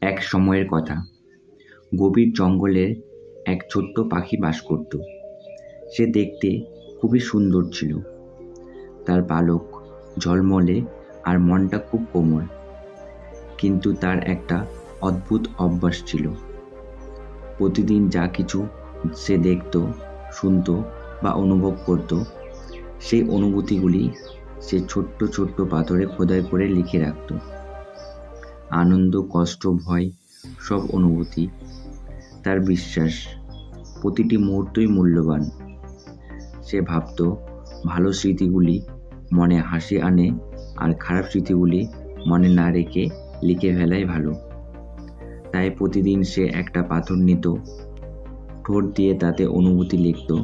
এক সময়ের কথা। গভীর জঙ্গলের এক ছোট্ট পাখি বাস করত। সে দেখতে খুবই সুন্দর ছিল। তার পালক ঝলমলে আর মনটা খুব কোমল। কিন্তু তার একটা অদ্ভুত অভ্যাস ছিল। প্রতিদিন যা কিছু সে দেখত, শুনত বা অনুভব করত, সেই অনুভূতিগুলি সে ছোট্ট ছোট্ট পাথরে খোদাই করে লিখে রাখত। আনন্দ, কষ্ট, ভয়, সব অনুভূতি, তার বিশ্বাস, প্রতিটি মুহূর্তই মূল্যবান। সে ভাবত, ভালো স্মৃতিগুলি মনে হাসি আনে আর খারাপ স্মৃতিগুলি মনে না রেখে লিখে ফেলাই ভালো। তাই প্রতিদিন সে একটা পাথর নিত, ঠোঁট দিয়ে তাতে অনুভূতি লিখত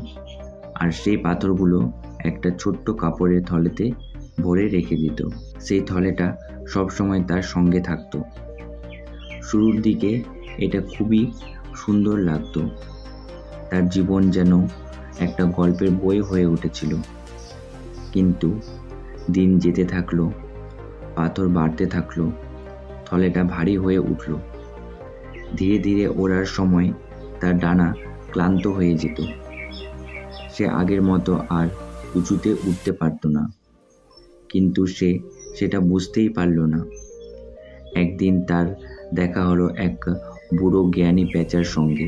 আর সেই পাথরগুলো একটা ছোট্ট কাপড়ের থলেতে ভরে রেখে দিত। সেই থলেটা সবসময় তার সঙ্গে থাকতো। শুরুর দিকে এটা খুবই সুন্দর লাগতো। তার জীবন যেন একটা গল্পের বই হয়ে উঠেছিল। কিন্তু দিন যেতে থাকল, পাথর বাড়তে থাকল, থলেটা ভারী হয়ে উঠল। ধীরে ধীরে ওড়ার সময় তার ডানা ক্লান্ত হয়ে যেত। সে আগের মতো আর উঁচুতে উঠতে পারত না। কিন্তু সে সেটা বুঝতেই পারল না। একদিন তার দেখা হলো এক বুড়ো জ্ঞানী প্যাঁচার সঙ্গে।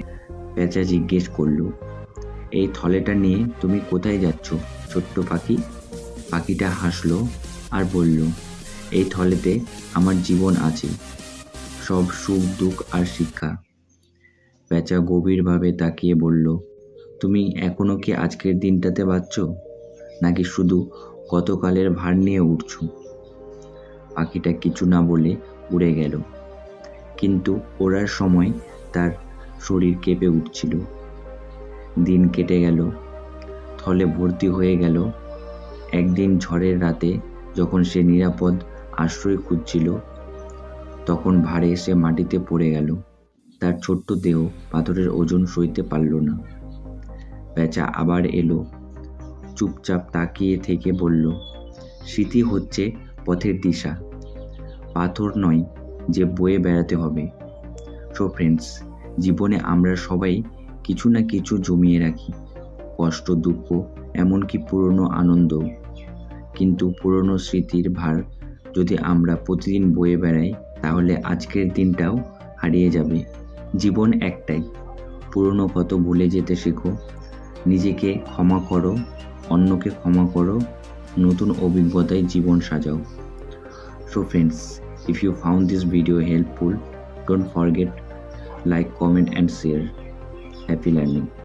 প্যাঁচা জিজ্ঞেস করল, এই থলেটা নিয়ে তুমি কোথায় যাচ্ছ, ছোট্ট পাখি? পাখিটা হাসলো আর বলল, এই থলেতে আমার জীবন আছে, সব সুখ, দুঃখ আর শিক্ষা। প্যাঁচা গভীরভাবে তাকিয়ে বলল, তুমি এখনও কি আজকের দিনটাতে বাঁচছ, নাকি শুধু গতকালের ভার নিয়ে উঠছো? পাখিটা কিছু না বলে উড়ে গেল। কিন্তু ওড়ার সময় তার শরীর কেঁপে উঠছিল। দিন কেটে গেল, থলে ভর্তি হয়ে গেল। একদিন ঝড়ের রাতে যখন সে নিরাপদ আশ্রয় খুঁজছিল, তখন ভারে সে মাটিতে পড়ে গেল। তার ছোট্ট দেহ পাথরের ওজন সইতে পারল না। পেঁচা আবার এলো, চুপচাপ তাকিয়ে থেকে বলল, স্মৃতি হচ্ছে পথের দিশা। পাথর নয় যে বয়ে বেড়াতে হবে। সো ফ্রেন্ডস জীবনে আমরা সবাই কিছু না কিছু জমিয়ে রাখি। কষ্ট, দুঃখ, এমনকি পুরনো আনন্দ। কিন্তু পুরনো স্মৃতির ভার যদি আমরা প্রতিদিন বয়ে বেড়াই, তাহলে আজকের দিনটাও হারিয়ে যাবে। জীবন একটাই। পুরনো কত ভুলে যেতে শেখো। নিজেকে ক্ষমা করো, অন্যকে ক্ষমা করো, নতুন অভিজ্ঞতায় জীবন সাজাও। So friends if you found this video helpful don't forget like comment and share happy learning